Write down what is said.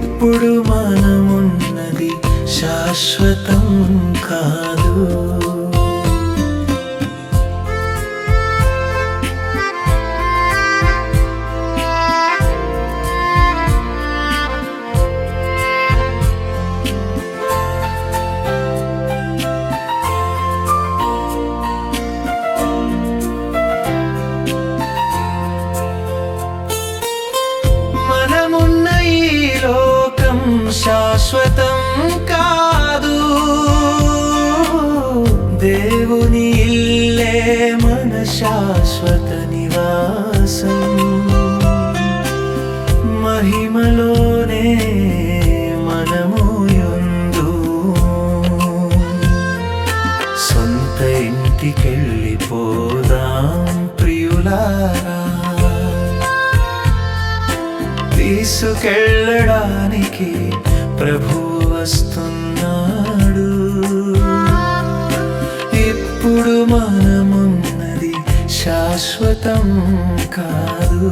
ఇప్పుడు మనమున్నది శాశ్వతం కాదు. శాశ్వతం కాదు. దేవుని ఇల్లే మన శాశ్వత నివాసం. మహిమలోనే మనము యుందు సొంత ఇంటికెళ్ళిపోదాం ప్రియులారా. తీసుకెళ్ళడానికి ప్రభు వస్తున్నాడు ఇప్పుడు మనమున్నది శాశ్వతం కాదు.